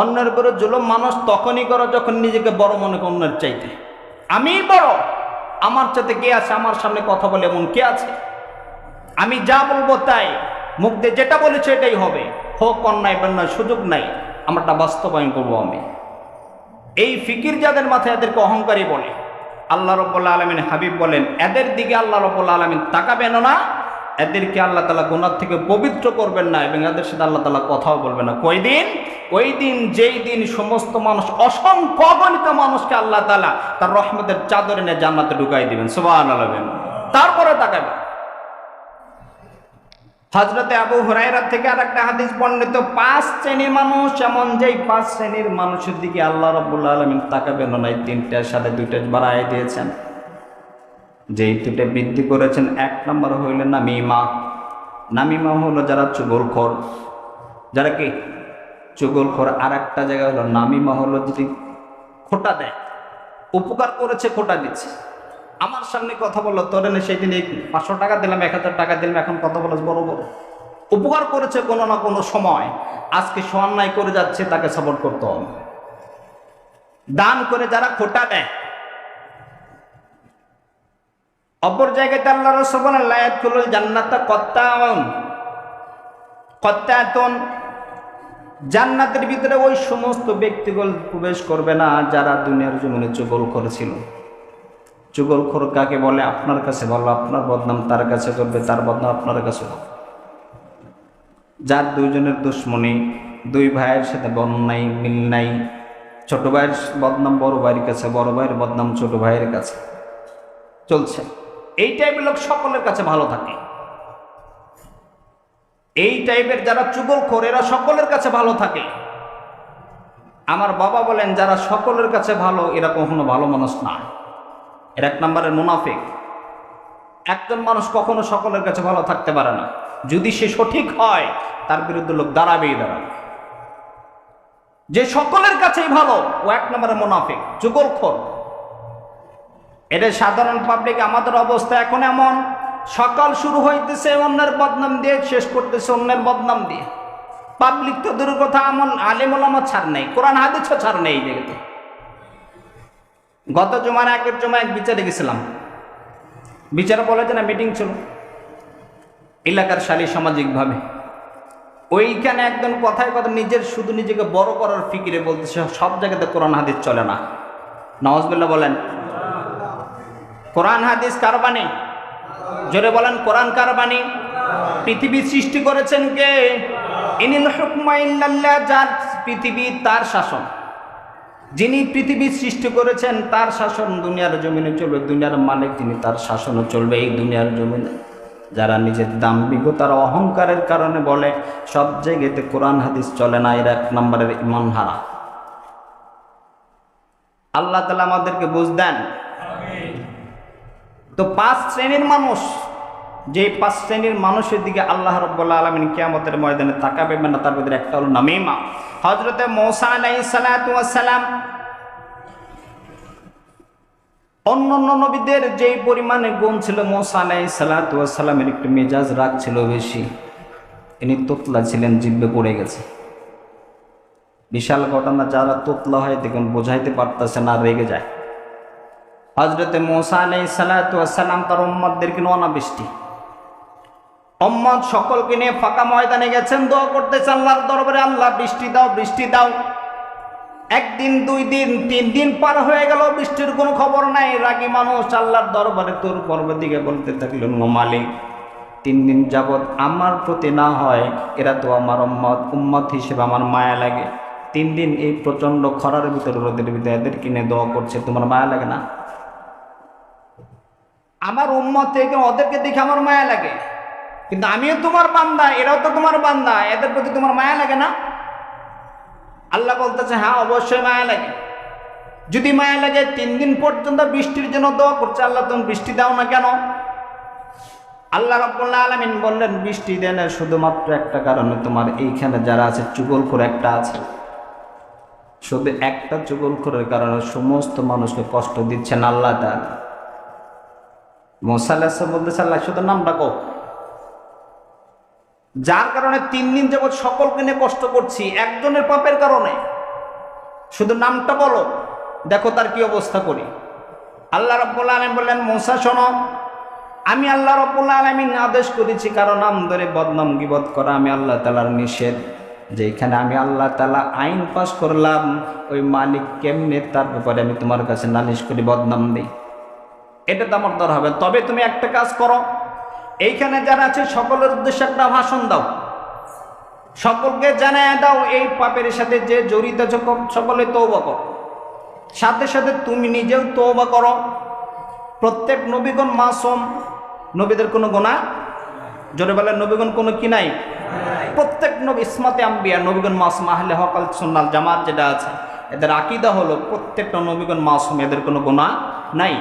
অন্যের উপরে জুলুম মানুষ তখনই করে যখন নিজেকে বড় মনে করে অন্যের চাইতে। আমি বড়, আমার চাইতে কে আছে? আমার সামনে কথা বলে এমন কে আছে? আমি যা বলব তাই। মুখ দিয়ে যেটা বলেছে এটাই হবে। হোক, অন্যায় বন্যায় সুযোগ নাই। আমারটা বাস্তবায়ন করব আমি। এই ফিকির যাদের মাথায় এদেরকে অহংকারী বলে। আল্লাহ রব্বুল্লা আলমিন হাবিব বলেন, এদের দিকে আল্লাহ রব্বুল্লা আলমিন তাকাবেন না এদেরকে আল্লাহ তালা গোনার থেকে পবিত্র করবেন না এবং এদের সাথে আল্লাহ তালা কথাও বলবেন না। কই দিন? ওই দিন? যেই দিন সমস্ত মানুষ, অসংখ্য অগণিত মানুষকে আল্লাহ তালা তার রহমতের চাদরে নিয়ে জান্নাতে ঢুকাই দিবেন। সুবাহ আলবেন তারপরে তাকাবেন হজরতে আবু হুরাইরা থেকে আর একটা হাদিস বর্ণিত, পাঁচ শ্রেণির মানুষ, এমন যেই পাঁচ শ্রেণির মানুষের দিকে আল্লাহ রব্বুল্লা আলমিন তাকাবেন না এই তিনটার সাথে দুইটা বাড়াই দিয়েছেন। যেই দুটো বৃদ্ধি করেছেন, এক নম্বর হইল নামিমা। নামিমা হলো যারা চুগলখোর। যারা কি? চুগলখোর। আর একটা জায়গা হলো নামিমা হলো যদি খোটা দেয়, উপকার করেছে, খোটা দিচ্ছে। আমার সামনে কথা বলল, তোর এনে সেই দিন পাঁচশো টাকা দিলাম, এক হাজার টাকা দিলাম, এখন কথা বলো বড় বড়। উপকার করেছে কোনো না কোনো সময়। আজকে সে অন্যায় করে যাচ্ছে, তাকে সাপোর্ট করতে হবে। দান করে যারা খোটা দেয় অপর জায়গাতে আল্লাহ রসুল বলেন লায়াতুল জান্নাতা কত্তায়ন কত্তায়তন জান্নাতের ভিতরে ওই সমস্ত ব্যক্তিগণ প্রবেশ করবে না যারা দুনিয়ার জমিনে চুগল করেছিল। চুগলখোর কাকে বলে? আপনার কাছে বলো, আপনার বদনাম তার কাছে করবে, তার বদনাম আপনার কাছে। যার দুইজনের দুশ্মনী, দুই ভাইয়ের সাথে বন নাই, মিল নাই, ছোট ভাইয়ের বদনাম বড় ভাইয়ের কাছে, বড় ভাইয়ের বদনাম ছোট ভাইয়ের কাছে। চলছে। এই টাইপের লোক সকলের কাছে ভালো থাকে। এই টাইপের যারা চুগলখোর এরা সকলের কাছে ভালো থাকে। আমার বাবা বলেন, যারা সকলের কাছে ভালো, এরা কখনো ভালো মানুষ না। এর এক নম্বরের মুনাফিক। একজন মানুষ কখনো সকলের কাছে ভালো থাকতে পারে না। যদি সে সঠিক হয়, তার বিরুদ্ধে লোক দাঁড়াবেই দাঁড়াবে। যে সকলের কাছেই ভালো, ও এক নম্বরের মুনাফিক যুগলখোর এটা সাধারণ পাবলিক আমাদের অবস্থা এখন এমন। সকাল শুরু হইতেছে, অন্যের বদনাম দিয়ে, শেষ করতেছে অন্যের বদনাম দিয়ে। পাবলিক তো দূর কথা এমন আলেমুল আমার ছাড় নেই, কোরআন হাদিসও ছাড় নেই জায়গাতে গত জমার আগের জমা এক বিচারে গেছিলাম। বিচার বলে যে না মিটিং ছিল এলাকার শালী সামাজিকভাবে। ওইখানে একজন কথায় কথা, নিজের শুধু নিজেকে বড় করার ফিকিরে বলতেছে, সব জায়গাতে কোরআন হাদিস চলে না। নওয়াজবিল্লা বলেন কোরআন হাদিস কার বাণী? জোরে বলেন, কোরআন কার বাণী? পৃথিবী সৃষ্টি করেছেন কে? যার পৃথিবী তার শাসন। যিনি পৃথিবী সৃষ্টি করেছেন, তার শাসন দুনিয়ার জমিনে চলবে, দুনিয়ার মালিক যিনি, তার শাসনও চলবে এই দুনিয়ার জমিনে। যারা নিজের দাম্ভিকতার অহংকারের কারণে বলে, সব জায়গাতে কোরআন হাদিস চলে না, এর এক নম্বরের ইমান হারা আল্লাহ তালা আমাদেরকে বুঝ দেন তো পাঁচ শ্রেণির মানুষ যে পাঁচ শ্রেণির মানুষের দিকে আল্লাহ রব্বুল্লাহ আলমিন কিয়ামতের ময়দানে তাকাবে না তার ভিতরে একটা হলো নামিমা। হজরতে মৌসা আলাই অন্য অন্য নবীদের যেই পরিমাণে গুণ ছিল, মৌসা আলাই সালাতামের একটু মেজাজ রাগ ছিল বেশি। ইনি তোতলা ছিলেন, জিব্বে পড়ে গেছে। বিশাল ঘটনা, যারা তোতলা হয় দেখুন বোঝাইতে পারতেছে না, রেগে যায়। হজরতে মোসা আলাই সালাতাম তার উম্মদদেরকে অনাবৃষ্টি উম্মদ সকলকে নিয়ে ফাঁকা ময়দানে গেছেন, দোয়া করতেছে, আল্লাহর দরবারে, আল্লাহ বৃষ্টি দাও বৃষ্টি দাও। একদিন, দুই দিন, তিন দিন পার হয়ে গেল, বৃষ্টির কোনো খবর নাই। রাগী মানুষ আল্লাহর দরবারে তোর পর্ব দিকে বলতে থাকলেন মালিক, তিন দিন যাবৎ আমার প্রতি না হয়, এরা তো আমার উম্মত উম্মত হিসেবে আমার মায়া লাগে। তিন দিন এই প্রচণ্ড খরার ভিতরে, রোদের ভিতরে এদের কিনে দোয়া করছে, তোমার মায়া লাগে না? আমার উম্মত থেকে ওদেরকে দেখে আমার মায়া লাগে। কিন্তু আমিও তোমার বান্দা, এরাও তো তোমার বান্দা, এদের প্রতি তোমার মায়া লাগে না? আল্লাহ বলতেছে হ্যাঁ অবশ্যই মায়া লাগে। যদি মায়া লাগে, তিন দিন পর্যন্ত বৃষ্টির জন্য দোয়া করছে, আল্লাহ তুমি বৃষ্টি দাও না কেন? আল্লাহ রব্বুল্লাহ আলমিন বললেন, বৃষ্টি দেন শুধুমাত্র একটা কারণে তোমার এইখানে যারা আছে, চুগলখোর একটা আছে। শুধু একটা চুগল চুগলখোরের কারণে সমস্ত মানুষকে কষ্ট দিচ্ছেন আল্লাহ তাআলা। মোসাল্লাহ বলতেছে আল্লাহ শুধু নাম ডাকো যার কারণে তিন দিন যাবৎ সকলকে নিয়ে কষ্ট করছি, একজনের পাপের কারণে। শুধু নামটা বলো, দেখো তার কি অবস্থা করি। আল্লাহ রব্বুল আলম বললেন মশা শোনো, আমি আল্লাহ রব্বুল আলমিন আদেশ করেছি, কারও নাম ধরে বদনাম গিবত করা, আমি আল্লাহ তালার নিষেধ। যেখানে আমি আল্লাহ তালা আইন পাশ করলাম, ওই মালিক কেমনে তার ব্যাপারে আমি তোমার কাছে নালিশ করি, বদনাম দিই? এটা তো আমার দর হবে। তবে তুমি একটা কাজ করো, এইখানে যারা আছে, সকলের উদ্দেশ্যে একটা ভাষণ দাও। সকলকে জানায় দাও, এই পাপের সাথে যে জড়িত সকলে তৌবা করো। সাথে সাথে তুমি নিজেও তৌবা করো। প্রত্যেক নবীগণ মাসম, নবীদের কোনো গোনা? জোরে বলেন, নবীগণ কোনো কি নাই? প্রত্যেক নবী ইসমাতে আম্বিয়া, নবীগণ মাসুম, আহলে হকাল সুন্নাল জামাত যেটা আছে, এদের আকিদা হলো প্রত্যেকটা নবীগণ মাসুম, এদের কোনো গোনা নাই।